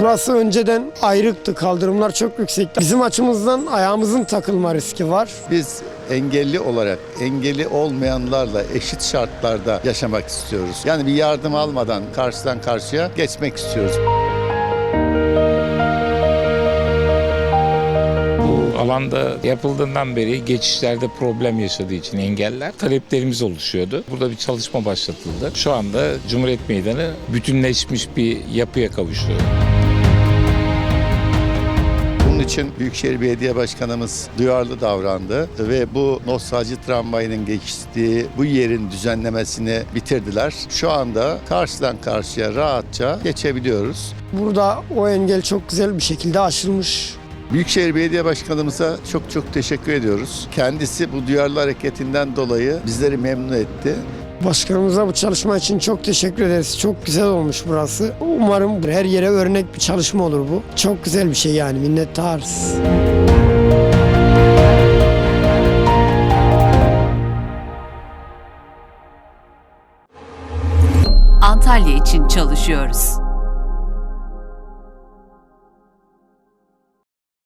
Burası önceden ayrıktı. Kaldırımlar çok yüksekti. Bizim açımızdan ayağımızın takılma riski var. Biz engelli olarak engelli olmayanlarla eşit şartlarda yaşamak istiyoruz. Yani bir yardım almadan karşıdan karşıya geçmek istiyoruz. Bu alanda yapıldığından beri geçişlerde problem yaşadığı için engeller taleplerimiz oluşuyordu. Burada bir çalışma başlatıldı. Şu anda Cumhuriyet Meydanı bütünleşmiş bir yapıya kavuştu. İçin Büyükşehir Belediye Başkanımız duyarlı davrandı ve bu nostalji tramvayının geçtiği bu yerin düzenlemesini bitirdiler. Şu anda karşıdan karşıya rahatça geçebiliyoruz. Burada o engel çok güzel bir şekilde aşılmış. Büyükşehir Belediye Başkanımıza çok çok teşekkür ediyoruz. Kendisi bu duyarlı hareketinden dolayı bizleri memnun etti. Başkanımıza bu çalışma için çok teşekkür ederiz. Çok güzel olmuş burası. Umarım her yere örnek bir çalışma olur bu. Çok güzel bir şey yani minnettarız. Antalya için çalışıyoruz.